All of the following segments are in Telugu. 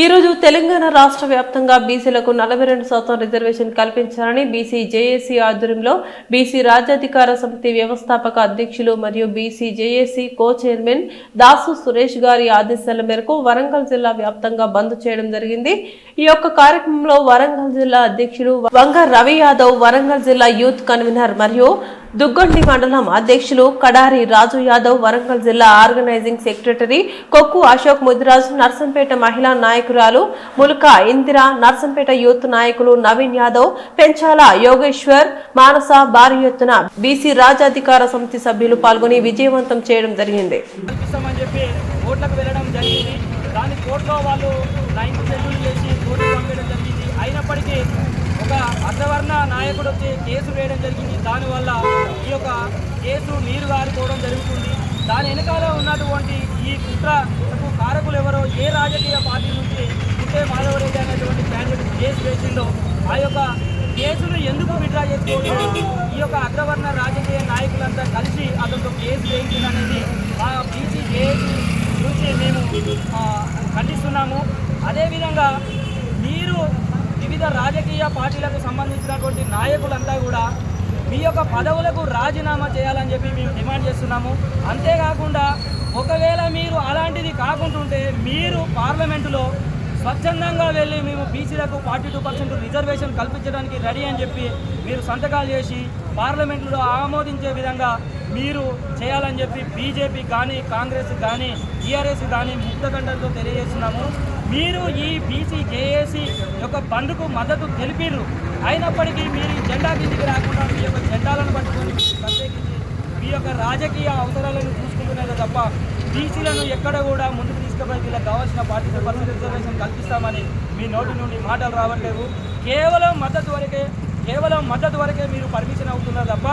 ఈ రోజు తెలంగాణ రాష్ట్ర వ్యాప్తంగా బీసీలకు నలభై రెండు శాతం రిజర్వేషన్ కల్పించాలని బీసీ జేఏసీ ఆధ్వర్యంలో బీసీ రాజ్యాధికార సమితి వ్యవస్థాపక అధ్యక్షులు మరియు BC JAC co chairman Dasu Suresh గారి ఆదేశాల మేరకు వరంగల్ జిల్లా వ్యాప్తంగా బంద్ చేయడం జరిగింది. ఈ యొక్క కార్యక్రమంలో వరంగల్ జిల్లా అధ్యక్షుడు వంగ రవి యాదవ్ వరంగల్ జిల్లా యూత్ కన్వీనర్ మరియు దుగ్గొండి మండలం అధ్యక్షులు కడారి రాజు యాదవ్ వరంగల్ జిల్లా ఆర్గనైజింగ్ సెక్రటరీ కొక్కు అశోక్ ముదిరాజ్ నర్సంపేట మహిళా నాయకురాలు ములుక ఇందిర నర్సంపేట యూత్ నాయకులు నవీన్ యాదవ్ పెంచాల యోగేశ్వర్ మానస భారీ ఎత్తున బీసీ రాజాధికార సమితి సభ్యులు పాల్గొని విజయవంతం చేయడం జరిగింది. కోర్టులో వాళ్ళు నైన్త్ షెడ్యూల్ చేసి పంపించడం జరిగింది. అయినప్పటికీ ఒక అగ్రవర్ణ నాయకుడు వచ్చి కేసు వేయడం జరిగింది. దానివల్ల ఈ యొక్క కేసు నీరు గారిపోవడం జరుగుతుంది. దాని వెనకాల ఉన్నటువంటి ఈ కుట్రకు కారకులు ఎవరో ఏ రాజకీయ పార్టీ నుంచి ఉంటే మాధవరెడ్డి అనేటువంటి క్యాండిడేట్ కేసు వేసిందో ఆ యొక్క కేసును ఎందుకు విడ్రా చేసుకోవడం ఈ యొక్క అగ్రవర్ణ రాజకీయ నాయకులంతా కలిసి అతనితో కేసు వేయించిందనేది ఆ బీసీ కేసు నుంచి మేము ఖండిస్తున్నాము. అదేవిధంగా వివిధ రాజకీయ పార్టీలకు సంబంధించినటువంటి నాయకులంతా కూడా మీ యొక్క పదవులకు రాజీనామా చేయాలని చెప్పి మేము డిమాండ్ చేస్తున్నాము. అంతేకాకుండా ఒకవేళ మీరు అలాంటిది కాకుంటుంటే మీరు పార్లమెంటులో స్వచ్ఛందంగా వెళ్ళి మేము బీసీలకు ఫార్టీ టూ పర్సెంట్ రిజర్వేషన్ కల్పించడానికి రెడీ అని చెప్పి మీరు సంతకాలు చేసి పార్లమెంట్లో ఆమోదించే విధంగా మీరు చేయాలని చెప్పి బీజేపీ కానీ కాంగ్రెస్ కానీ టీఆర్ఎస్ కానీ ముక్తకంఠంతో తెలియజేస్తున్నాము. మీరు ఈ బీసీ యొక్క బంద్కు మద్దతు తెలిపిర్రు. అయినప్పటికీ మీరు ఈ జెండా కిందికి రాకుండా మీ యొక్క జెండాలను పట్టుకొని ప్రత్యేకించి మీ యొక్క రాజకీయ అవసరాలను చూసుకుంటున్నారు తప్ప బీసీలను ఎక్కడ కూడా ముందుకు తీసుకుపోయి వీళ్ళకి కావాల్సిన పార్టీ పర్సెంట్ రిజర్వేషన్ కల్పిస్తామని మీ నోటి నుండి మాటలు రావట్లేవు కేవలం మద్దతు వరకే కేవలం మద్దతు వరకే మీరు పర్మిషన్ అవుతున్నారు తప్ప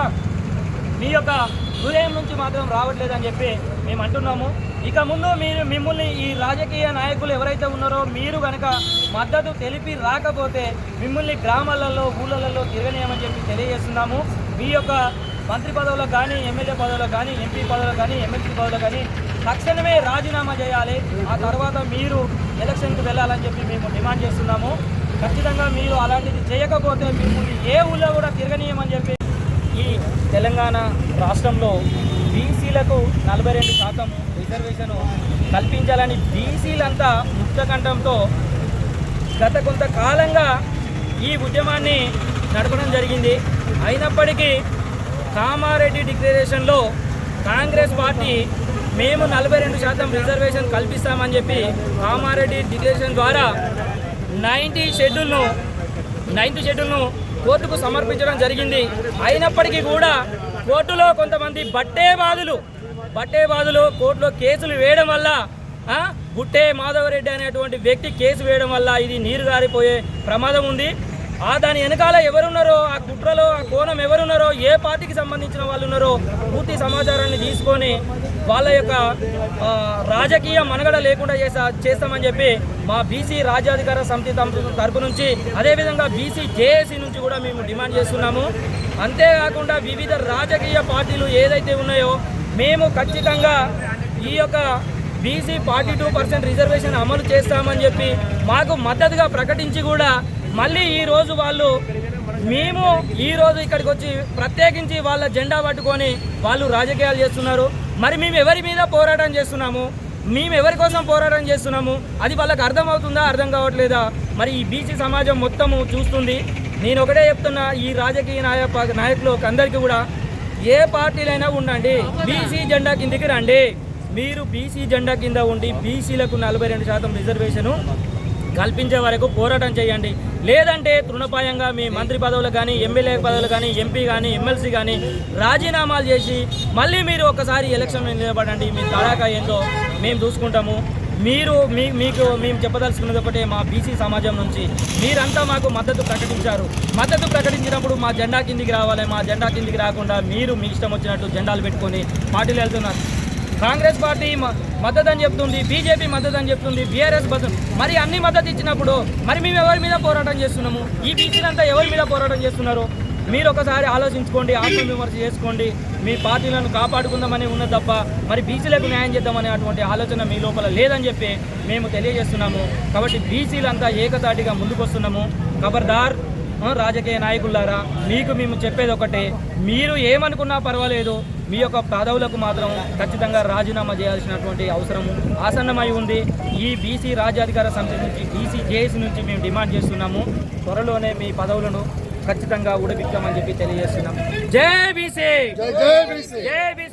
మీ యొక్క హృదయం నుంచి మాత్రం రావట్లేదని చెప్పి మేము అంటున్నాము. ఇక ముందు మీరు మిమ్మల్ని ఈ రాజకీయ నాయకులు ఎవరైతే ఉన్నారో మీరు కనుక మద్దతు తెలిపి రాకపోతే మిమ్మల్ని గ్రామాలలో ఊళ్ళలలో తిరగనీయమని చెప్పి తెలియజేస్తున్నాము. మీ యొక్క మంత్రి పదవులకు కానీ ఎమ్మెల్యే పదవులకు కానీ ఎంపీ పదవులకు కానీ ఎమ్మెల్సీ పదవులకు కానీ తక్షణమే రాజీనామా చేయాలి. ఆ తర్వాత మీరు ఎలక్షన్కి వెళ్ళాలని చెప్పి మేము డిమాండ్ చేస్తున్నాము. ఖచ్చితంగా మీరు అలాంటిది చేయకపోతే మిమ్మల్ని ఏ ఊళ్ళో కూడా తిరగనీయమని చెప్పి ఈ తెలంగాణ రాష్ట్రంలో బీసీలకు నలభై రెండు శాతం రిజర్వేషన్ కల్పించాలని బీసీలంతా ముక్తకంఠంతో గత కొంతకాలంగా ఈ ఉద్యమాన్ని నడపడం జరిగింది. అయినప్పటికీ కామారెడ్డి డిక్లరేషన్లో కాంగ్రెస్ పార్టీ మేము నలభై రెండు శాతం రిజర్వేషన్ కల్పిస్తామని చెప్పి కామారెడ్డి డిక్లరేషన్ ద్వారా నైన్టీ షెడ్యూల్ను నైన్త్ షెడ్యూల్ను కోర్టుకు సమర్పించడం జరిగింది. అయినప్పటికీ కూడా కోర్టులో కొంతమంది బట్టేబాదులు బట్టేవాదులు కోర్టులో కేసులు వేయడం వల్ల గుట్టే మాధవరెడ్డి అనేటువంటి వ్యక్తి కేసు వేయడం వల్ల ఇది నీరు గారిపోయే ప్రమాదం ఉంది. ఆ దాని వెనకాల ఎవరున్నారో ఆ కుట్రలో ఆ కోణం ఎవరున్నారో ఏ పార్టీకి సంబంధించిన వాళ్ళు ఉన్నారో పూర్తి సమాచారాన్ని తీసుకొని వాళ్ళ యొక్క రాజకీయ మనుగడ లేకుండా చేసా చేస్తామని చెప్పి మా బీసీ రాజ్యాధికార సమితి తరపు- తరపు నుంచి అదేవిధంగా బీసీ జేఏసీ నుంచి కూడా మేము డిమాండ్ చేస్తున్నాము. అంతేకాకుండా వివిధ రాజకీయ పార్టీలు ఏదైతే ఉన్నాయో మేము ఖచ్చితంగా ఈ యొక్క BC forty two percent reservation అమలు చేస్తామని చెప్పి మాకు మద్దతుగా ప్రకటించి కూడా మళ్ళీ ఈరోజు వాళ్ళు మేము ఈ రోజు ఇక్కడికి వచ్చి ప్రత్యేకించి వాళ్ళ జెండా పట్టుకొని వాళ్ళు రాజకీయాలు చేస్తున్నారు. మరి మేము ఎవరి మీద పోరాటం చేస్తున్నాము? మేము ఎవరి కోసం పోరాటం చేస్తున్నాము? అది వాళ్ళకి అర్థమవుతుందా అర్థం కావట్లేదా? మరి ఈ బీసీ సమాజం మొత్తము చూస్తుంది. నేను ఒకటే చెప్తున్నా ఈ రాజకీయ నాయ నాయకులు అందరికీ కూడా ఏ పార్టీలైనా ఉండండి. బీసీ జెండా కిందికి రండి. మీరు బీసీ జెండా కింద ఉండి బీసీలకు నలభై రెండు శాతం రిజర్వేషను కల్పించే వరకు పోరాటం చేయండి. లేదంటే తృణపాయంగా మీ మంత్రి పదవులు కానీ ఎమ్మెల్యే పదవులు కానీ ఎంపీ కానీ ఎమ్మెల్సీ కానీ రాజీనామాలు చేసి మళ్ళీ మీరు ఒకసారి ఎలక్షన్ నిలబడండి. మీ తడాకా ఏందో మేము చూసుకుంటాము. మీరు మీ మీకు మేము చెప్పదలుచుకున్నది ఒకటే మా బీసీ సమాజం నుంచి. మీరంతా మాకు మద్దతు ప్రకటించారు. మద్దతు ప్రకటించినప్పుడు మా జెండా కిందికి రావాలి. మా జెండా కిందికి రాకుండా మీరు మీ ఇష్టం వచ్చినట్టు జెండాలు పెట్టుకొని పార్టీలు వెళ్తున్నారు. కాంగ్రెస్ పార్టీ మ- మద్దతు అని చెప్తుంది బీజేపీ మద్దతు అని చెప్తుంది బీఆర్ఎస్ మద్దతు మరి అన్ని మద్దతు ఇచ్చినప్పుడు మరి మేము ఎవరి మీద పోరాటం చేస్తున్నాము? ఈ బీసీలంతా ఎవరి మీద పోరాటం చేస్తున్నారు? మీరు ఒకసారి ఆలోచించుకోండి ఆత్మవిమర్శ చేసుకోండి. మీ పార్టీలను కాపాడుకుందామని ఉన్న తప్ప మరి బీసీలకు న్యాయం చేద్దామనే అటువంటి ఆలోచన మీ లోపల లేదని చెప్పి మేము తెలియజేస్తున్నాము. కాబట్టి బీసీలంతా ఏకతాటిగా ముందుకొస్తున్నాము. ఖబర్దార్ రాజకీయ నాయకులారా మీకు మేము చెప్పేది ఒకటే. మీరు ఏమనుకున్నా పర్వాలేదు. మీ యొక్క పదవులకు మాత్రం ఖచ్చితంగా రాజీనామా చేయాల్సినటువంటి అవసరం ఆసన్నమై ఉంది. ఈ బీసీ రాజ్యాధికార సమితి నుంచి బీసీ జేఏసీ నుంచి మేము డిమాండ్ చేస్తున్నాము. త్వరలోనే మీ పదవులను ఖచ్చితంగా ఉడబిక్కామని చెప్పి తెలియజేస్తున్నాం. జై బీసీ జై జై బీసీ జై బీసీ